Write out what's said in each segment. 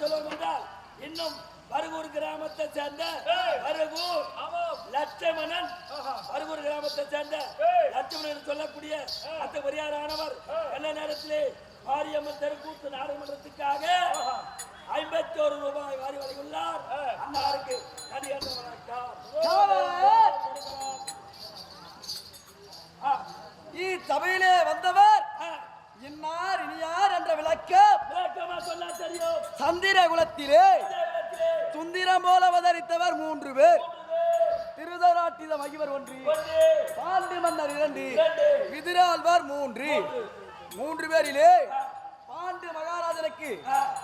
சொல்லணும் என்றால் இன்னும் பருகூர் கிராமத்தை சேர்ந்த பருகூர் லட்சமணன். பருகூர் கிராமத்தை சேர்ந்த லட்சமணன் சொல்லக்கூடிய அத்த பெரியாரானவர் நல்ல நேரத்திலே மாரியம்மன் தெருக்கூத்து நாடாளுமன்றத்துக்காக ஐம்பத்தி ஒரு ரூபாய் வாரி வழங்கியுள்ளார். அன்னாருக்கு நன்றி வணக்கம். இச்சபையிலே வந்தவர் இன்னார் இனியார் என்ற விளக்கம். சந்திர குலத்திலே சுந்திரம் போல அவதரித்தவர் மூன்று பேர். திருதராட்டித மகிவர் ஒன்று. பாண்டி மன்னர் இரண்டு. விதிராழ்வார் மூன்று. மூன்று. பேரிலே பாண்டு மகாராஜனுக்கு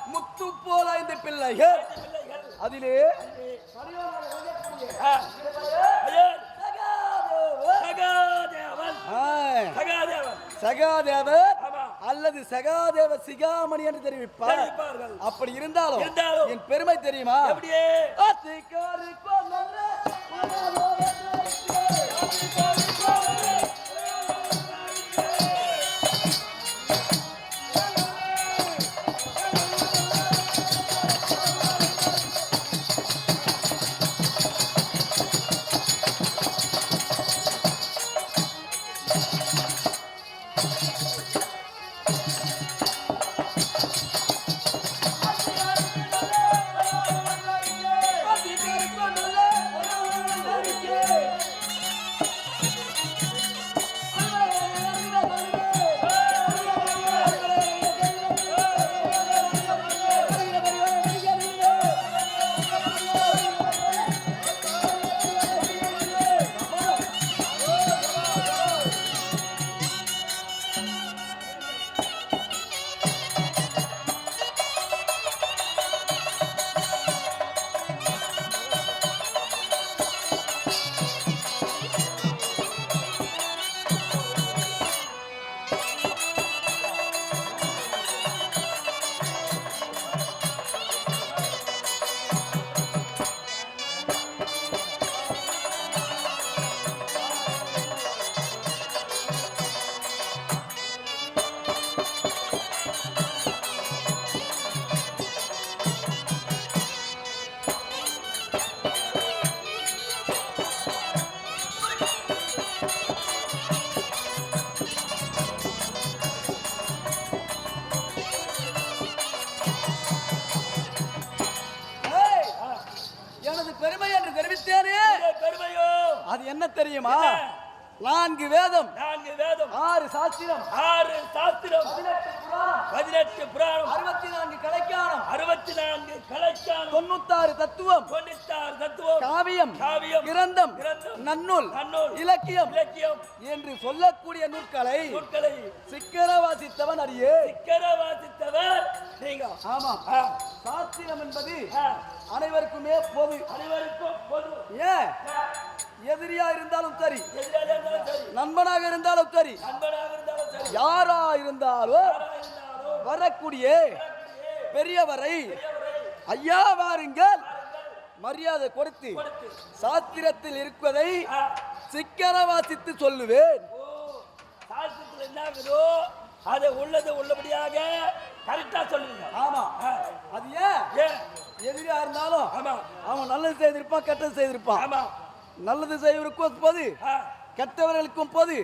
முத்து போல ஐந்து பிள்ளைகள். அதிலே சகாதேவன். சகாதேவன். அல்லது சகாதேவ சிகாமணி என்று தெரிவிப்பார். அப்படி இருந்தாலும் இருந்தாலும். என் பெருமை தெரியுமா அது என்ன தெரியுமா? நான்கு வேதம். நான்கு வேதம். ஆறு சாஸ்திரம். ஆறு சாஸ்திரம். பதினெட்டு புராணம். பதினெட்டு புராணம். அறுபத்தி நான்கு கலைக்கானம் அறுபத்தி நான்கு கலைக்கான தொண்ணூத்தாறு தத்துவம். தொண்ணூத்தாறு தத்துவம். காவியம். காவியம். கிரந்தம். கிரந்தம், நன்னூல். நன்னூல், இலக்கியம். இலக்கியம். என்று சொல்லக்கூடிய நூற்களை நூல்களை சிக்கன வாசித்தவன் அறியே சிக்கன வாசித்தவர். நீங்க ஆமா. சாஸ்திரம் என்பது அனைவருக்குமே பொது. அனைவருக்கும் பொது. ஏன்? எதிரியா இருந்தாலும் சரி. எதிராளியா இருந்தாலும் சரி. நண்பனாக இருந்தாலும் சரி. யாரா இருந்தாலும் வரக்கூடிய பெரியவரை ஐயா வாருங்கள். மரியாதை கொடுத்து சாஸ்திரத்தில் இருப்பதை சிக்கன வாசித்து சொல்லுவேன். சாஸ்திரத்தில் என்ன இருக்குதோ அதை உள்ளது உள்ளபடியாக கரெக்டா சொல்லுங்க. ஆமா. அது ஏன்? எதிரியா இருந்தாலும் ஆமா. அவன் நல்லது செய்திருப்பான் கெட்டது செய்திருப்பான். ஆமா. நல்லது செய்வருக்கும் பொது கெட்டவர்களுக்கும் பொது.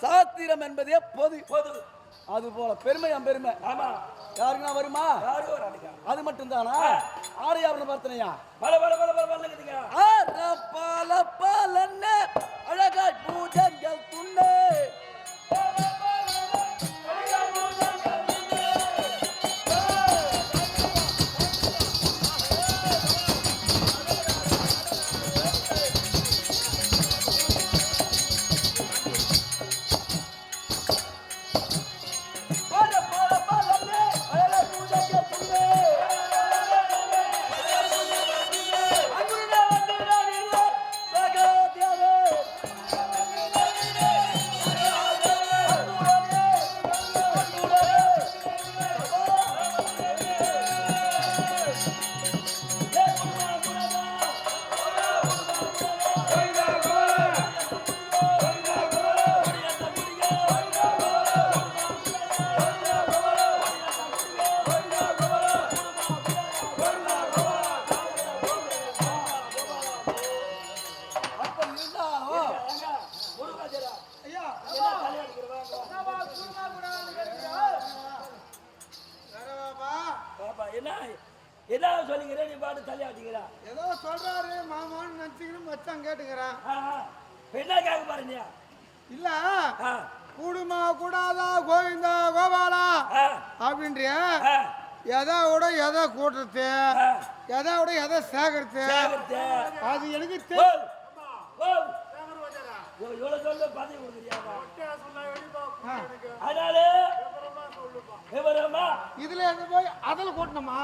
சாஸ்திரம் என்பதே பொது. பொது. அது போல பெருமை பெருமை. ஆமா. யாருக்குன்னா வருமா? அது மட்டும் தானா பல பல பல பல்லுக்குதுங்க பால ஏதோ சொல்றாரு மாமான்னு நினைச்சுக்கிட்டு மச்சான் கேட்டுக்கிறேன். என்ன கேட்க பாருங்க இல்ல கூடுமா கூடாதா கோவிந்தா கோபாலா அப்படின்றிய. எதை விட எதை கூட்டுறது? எதை விட எதை சேகரித்து? அது எனக்கு தெரியும் அதனால இதுல எடுத்து போய் அதுல கூட்டணுமா?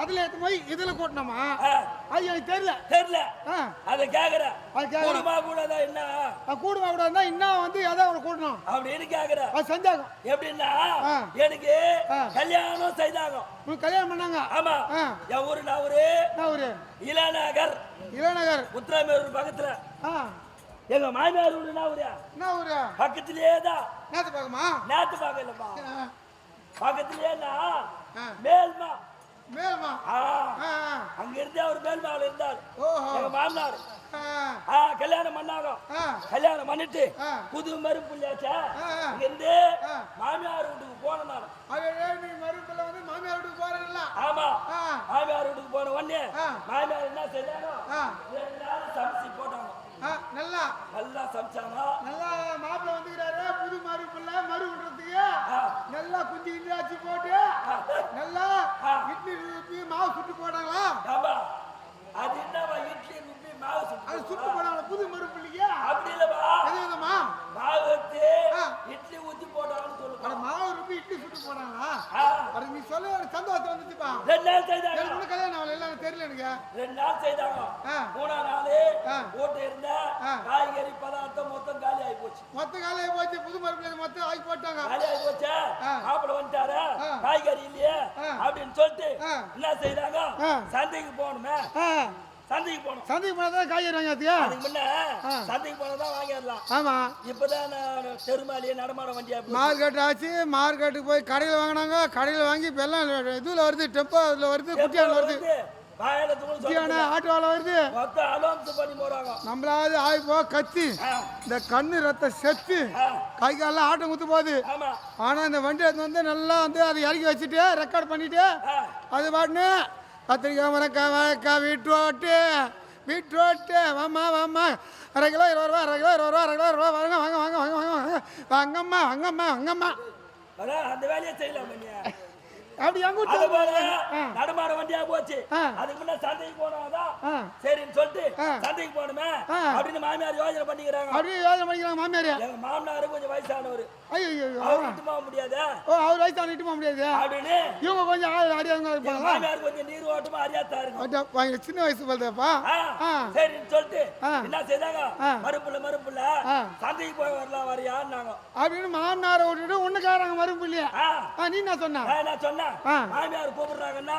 அதுல எடுத்து போய் இதுல கூட்டணுமா? எனக்கு தெரியல. தெரியல. அதை கேக்குற. கூடுமா கூடாதா என்ன? கூடுமா கூடாதுன்னா இன்னும் வந்து எதை விட கூட்டணும்? அப்படின்னு கேக்குற அது செஞ்சாகும். எப்படின்னா. எனக்கு. கல்யாணம் செய்தாங்க உனக்கு கல்யாணம் பண்ணாங்க? ஆமா. என் ஊரு நான் ஒரு ஒரு இளநகர். இளநகர். முத்துராமேரூர் பக்கத்துல. எங்க மாமியார் ஊரு நான் ஒரு என்ன ஒரு பக்கத்திலேயே தான். நேத்து பார்க்கமா நேத்து பார்க்கலப்பா பக்கத்திலேயே. மேல்மா. மேல்மா. அங்க இருந்தே அவர் மேல்மாவில் இருந்தார். எங்க மாமனார். கல்யாணம் பண்ணாங்க ஆ. கல்யாணம் பண்ணிட்டு. புது ஆ. இங்க இருந்து. மாமியார் வீட்டுக்கு நீ மறுப்பில் வந்து மாமியார் வீட்டுக்கு போறீங்களா ஆமா. மாமியார் வீட்டுக்கு போன உடனே. மாமியார் என்ன நாள் சமைச்சு போட்டாங்க. ஆ நல்லா. நல்லா சமைச்சாங்க. நல்லா மாப்பிள்ளை வந்துக்கிறாரு புது மறுப்பில் மறு விடுறதுக்கு. நல்லா குஞ்சு கிண்டி ஆச்சு போட்டு. நல்லா. இட்லி ஊற்றி மாவு சுட்டு போட்டாங்களா? ஆமா. அது என்னவா இட்லி ருப்பி மாவு அது சுட்டு சுட்டு போனாங்களா புது மறுப்பிள்ளைக்கு அப்படி இல்லப்பா எது விதமா மாவு எடுத்து ஆ. இட்லி ஊத்தி போட்டாங்கன்னு அட சொல்லுங்க மாவு ருப்பி இட்லி சுட்டு அட நீ சொல்ல எனக்கு சந்தோஷம் வந்துச்சுப்பா ரெண்டு நாள் செய்தாங்க எனக்கு கல்யாணம் ஆகல எல்லாம் தெரியல எனக்கு ரெண்டு நாள் செய்தாங்க ஆ. மூணாம் நாள் ஆ. போட்டு இருந்த. காய்கறி பதார்த்தம் மொத்தம் காலி ஆகி போச்சு மொத்த காலையை போச்சு புது மறுப்பிள்ளை மொத்தம் ஆக்கி போட்டாங்க காலி ஆகி போச்சா. மாப்பிள வந்துட்டாரு. காய்கறி இல்லையே. அப்படின்னு சொல்லிட்டு. என்ன செய்றாங்க ஆ. சந்தைக்கு போகணுமே சந்தைக்கு போகணும் சந்தைக்கு போனால் தான் காய்கறி வாங்கிறதுக்கு அதுக்கு முன்ன. சந்தைக்கு போனதான் வாங்கிடலாம் ஆமா. இப்பதான் தெருமாலியே நடமாட வண்டியா. மார்க்கெட் ஆச்சு மார்க்கெட்டுக்கு போய் கடையில் வாங்கினாங்க. கடையில் வாங்கி இப்போ எல்லாம் இதில் வருது டெம்போ இதில் வருது குட்டியானில் வருது. ஆட்டோவில் வருது. நம்மளாவது ஆகி போ கத்தி. இந்த கண்ணு ரத்த செத்து. கை காலெல்லாம் ஆட்டம் குத்து போகுது. ஆனால் இந்த வண்டி வந்து நல்லா வந்து அதை இறக்கி வச்சுட்டு ரெக்கார்ட் பண்ணிட்டு அது பாட்டுன்னு கத்திரிக்காய் மரக்காய் வாழைக்காய் பீட்ரோட்டு பீட்ரோட்டு. வாம்மா வாம்மா. அரை கிலோ இருபது ரூபா அரை கிலோ இருபது ரூபா அரை கிலோ இருபது ரூபா. வாங்க வாங்க வாங்க வாங்க வாங்க வாங்க. வாங்கம்மா வாங்கம்மா வாங்கம்மா. அந்த வேலையை செய்யலாம் அப்படி எங்க ஆ. நடமாட வண்டியா போச்சு. அதுக்கு முன்ன சந்தைக்கு ஆ சரின்னு சொல்லிட்டு. சந்தைக்கு போகணுமே. அப்படின்னு மாமியார் யோசனை பண்ணிக்கிறாங்க அப்படியே யோசனை பண்ணிக்கிறாங்க மாமியார் எங்க மாமனாரு கொஞ்சம் வயசானவர் ஐயோ அவர் விட்டு போக முடியாதா ஓ அவர் வயசு அவன் போக முடியாது அப்படின்னு இவங்க கொஞ்சம் ஆள் அடியாங்க மாமியார் கொஞ்சம் நீர் ஓட்டமா அறியாத்தா இருக்கும் அவங்க சின்ன வயசு போலதாப்பா. சரின்னு சொல்லிட்டு. என்ன செய்தாங்க. மறுப்புல மறுப்புல. சந்தைக்கு போய் வரலாம் வரையான்னாங்க அப்படின்னு மாமனாரை விட்டுட்டு ஒண்ணுக்காரங்க மறுப்பு ஆ நீ என்ன சொன்ன நான் ஆ. மாமியார் கூப்பிடுறாங்கன்னா.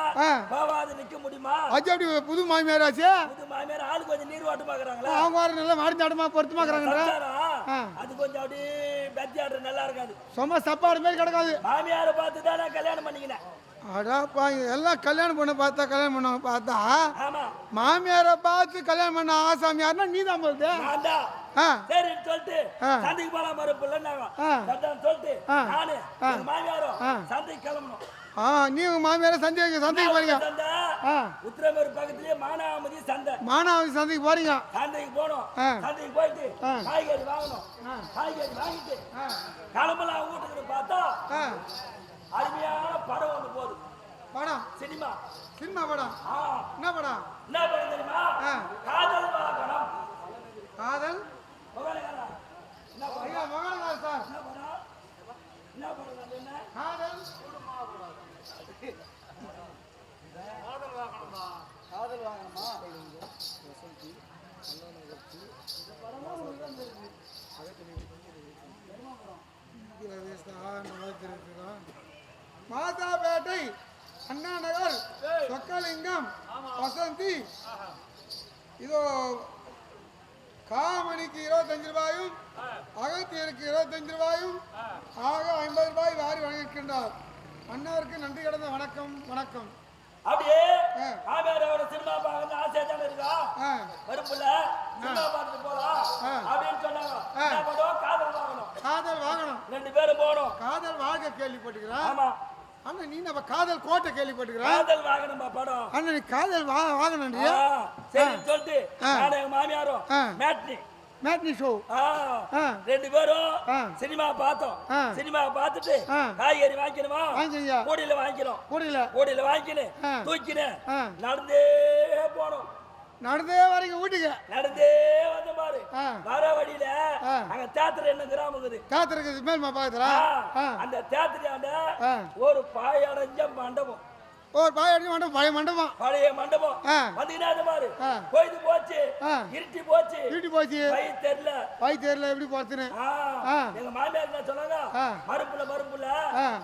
போவாது நிக்க முடியுமா? அப்படி புது மாமியார் ஆச்சு? புது மாமியார் ஆளு கொஞ்சம் நீர் ஓட்டு பாக்குறாங்களா அவங்க வர நல்லா மாடிஞ்சாடமா பொருத்தமாக்குறாங்கன்ற அது கொஞ்சம் அப்படியே பெத்தி ஆடுற நல்லா இருக்காது. சும்மா சப்பாடு மாதிரி கிடக்காது. மாமியாரை பார்த்து தான் நான் கல்யாணம் பண்ணிக்கினேன். அடாப்பா எல்லாம் கல்யாணம் பண்ண பார்த்தா கல்யாணம் பண்ணவங்க பார்த்தா? ஆமா. மாமியாரை பார்த்து கல்யாணம் பண்ண ஆசாமியார்னா நீ தான். போகுது சரின்னு சொல்லிட்டு. சந்தைக்கு போலாம். சரிதான் சொல்லிட்டு. நானு மாமியாரும். சந்தைக்கு கிளம்பணும். ஆ நீ உங்க மாமியாரை சந்தைக்கு சந்தைக்கு போறீங்க. ஆ. உத்திரமேர் பக்கத்துலயே மானாமதி சந்தை. மானாவதி சந்தைக்கு போறீங்க. சந்தைக்கு போனோம் ஆ. சந்தைக்கு போயிட்டு. காய்கறி வாங்கணும். காய்கறி வாங்கிட்டு கிளம்பலாம் வீட்டுக்கு பார்த்தா அருமையான படம் ஒண்ணு போகுது. படம்? சினிமா. சினிமா படம்? என்ன படம்? என்ன படம் தெரியுமா. காதல் வாகனம். காதல். என்ன படம் ஐயா மகானகால் சார் என்ன படம் என்ன படம் அது என்ன காதல் மாதாபேட்டை அண்ணா நகர் சொக்கலிங்கம் வசந்தி. இதோ காமணிக்கு இருபத்தஞ்சு ரூபாயும் அகத்தியருக்கு இருபத்தஞ்சு ரூபாயும் ஆக ஐம்பது ரூபாய் வாரி வழங்கியிருக்கின்றார். அண்ணாருக்கு நன்றி கடந்த வணக்கம் வணக்கம். அப்படியே ஆ. மாமியாரோட சினிமா பார்க்கணும் ஆசையா தானே இருக்கா? ஆ. வருப்புல சினிமா பார்த்துட்டு போலாம். அப்படின்னு சொன்னாங்க. காதல் வாங்கணும். காதல் வாங்கணும். ரெண்டு பேரும் போகணும். காதல் வாழ்க்கை கேள்விப்பட்டுக்கிறேன் ஆமா. அண்ணன் நீ நம்ம காதல் கோட்டை கேள்விப்பட்டுக்கிற காதல் வாகனமா படம். அண்ணன் நீ காதல் வா வாங்கணுன்றியா ஆ, சரி சொல்லிட்டு மாமியாரும். Matinee matinee show. ரெண்டு பேரும். சினிமா பார்த்தோம். சினிமா பார்த்துட்டு. காய்கறி வாங்கிக்கணுமா. கூடையில வாங்கிக்கிறோம் கூடையில கூடையில வாங்கிக்கினு. தூக்கினு. நடந்தே போனோம் நடந்தே வரைக்கும் வீட்டுக்கு நடந்தே வந்த பாரு. வர வழியில. அங்க தேட்டர் என்ன கிராமம் இருக்குது காத்திருக்குது மேல்மா பாக்கத்துல ஆ, அந்த தேட்டரியாண்ட ஆ. ஒரு பாயடைஞ்ச மண்டபம் ஒரு பாய் அடிச்சு மண்டபம் பழைய மண்டபம். பழைய மண்டபம். வந்துக்கிட்டே பாரு ஆ. பொய்து போச்சு. இருட்டி போச்சு. வீட்டு போச்சு. கை தெரியல. வாய் தெரியல எப்படி ஆ. எங்க மாமியார் என்ன சொன்னாங்க. மறுப்புல மறுப்புல.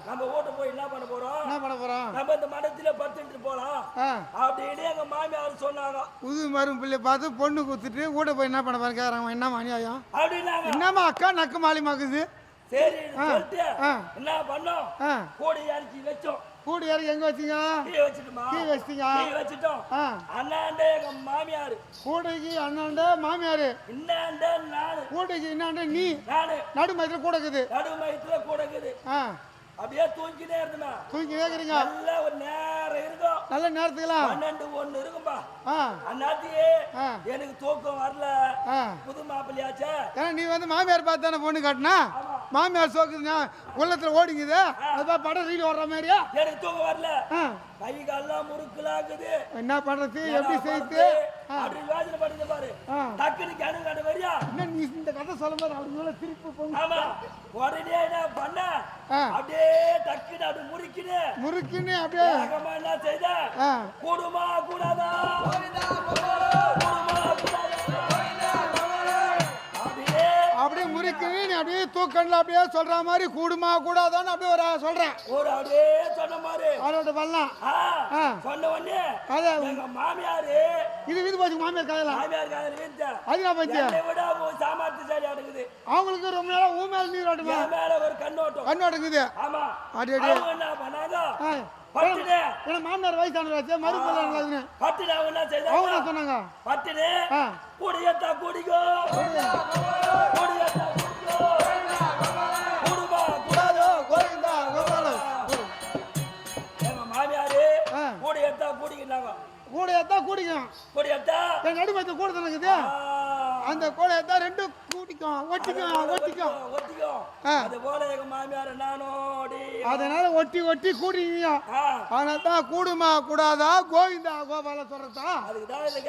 நம்ம வீட்டு போய் என்ன பண்ண போறோம்? என்ன பண்ண போறோம்? நம்ம இந்த மடத்துல படுத்துட்டு போலாம். அப்படின்னு எங்க மாமியார் சொன்னாங்க. புது மரும் பிள்ளை பார்த்து பொண்ணு குத்துட்டு கூட போய் என்ன பண்ண போறேன் கேக்குறாங்க. என்ன அநியாயம்? அப்படின்னாங்க. என்னம்மா அக்கா நக்கு மாலி மாக்குது? சரி. என்ன பண்ணோம்? கூடி அரிசி வச்சோம். கூடி யாருக்கு எங்க வச்சீங்க? டீ வச்சுட்டுமா? டீ வச்சிட்டீங்க. டீ வச்சுட்டோம். அண்ணாண்டே எங்க மாமியார். கூடைக்கு அண்ணாண்ட மாமியாரு. இன்னாண்ட நானு. கூடைக்கு இன்னாண்ட நீ. நானு. நடுமயத்துல கூட இருக்குது. நடு மயத்துல கூட இருக்குது. அப்படியே தூங்கிட்டே இருந்தேன் தூக்கி கேக்குறீங்க நல்ல ஒரு நேரம் இருக்கும் நல்ல நேரத்துக்குலாம் பன்னெண்டு ஒண்ணு இருக்கும்பா. ஆ. எனக்கு தூக்கம் வரல. புது மாப்பிள்ளையாச்சே. ஏன்னா நீ வந்து மாமியார் பார்த்து தானே பொண்ணு காட்டினா? மாமியார் சோக்குதுங்க உள்ளத்துல ஓடிங்குது. அது படம் ரீல் ஓடுற மாதிரியா? எனக்கு தூக்கம் வரல. கை கால்லாம் முறுக்கலாக்குது என்ன பண்றது? எப்படி செய்து? அப்படி யோசனை பண்ணுங்க பாரு. டக்குனு கிணறு காட்ட வரியா? என்ன நீ இந்த கதை சொல்லும் போது அப்படி மேல திருப்பி போங்க? ஆமா. உடனே என்ன பண்ண. அப்படியே டக்குனு அப்படி முறுக்கினு. முறுக்குன்னு அப்படியே. என்ன செய்த? கூடுமா கூடாதா? அப்படியே தூக்கண்ல அப்படியே சொல்ற மாதிரி கூடுமா கூடாதான்னு அப்படியே ஒரு சொல்றேன் ஒரு அப்படியே சொன்ன மாதிரி. பண்ணலாம். சொன்ன உடனே அதை எங்க மாமியாரு இது வீது போச்சு மாமியார் கதையெல்லாம் மாமியார் காதல் வீழ்த்த அது நான் விட அடங்குது. அவங்களுக்கு ரொம்ப நாளா ஊ மேல நீர் ஓட்டுமா? மேல ஒரு கண்ணோட்டம் கண்ணோடுங்குது ஆமா. அடி அடி. என்ன பண்ணாங்க? மாமனார் வயசானவராச்சு மறுபடியும் அவங்க சொன்னாங்க? பட்டுனே. ஆ. குடியத்தா. நடுமத்தை கூட தானே இருக்குது அந்த கோலை ஏத்தா ரெண்டும் கூட்டிக்கும் ஒட்டிக்கும் ஒட்டிக்கும். அது போல எங்க மாமியார் நானோடி அதனால ஒட்டி ஒட்டி கூட்டிங்க ஆ, ஆனால் தான் கூடுமா கூடாதா கோவிந்தா கோபால சொல்றதா? அதுக்கு தான் இதை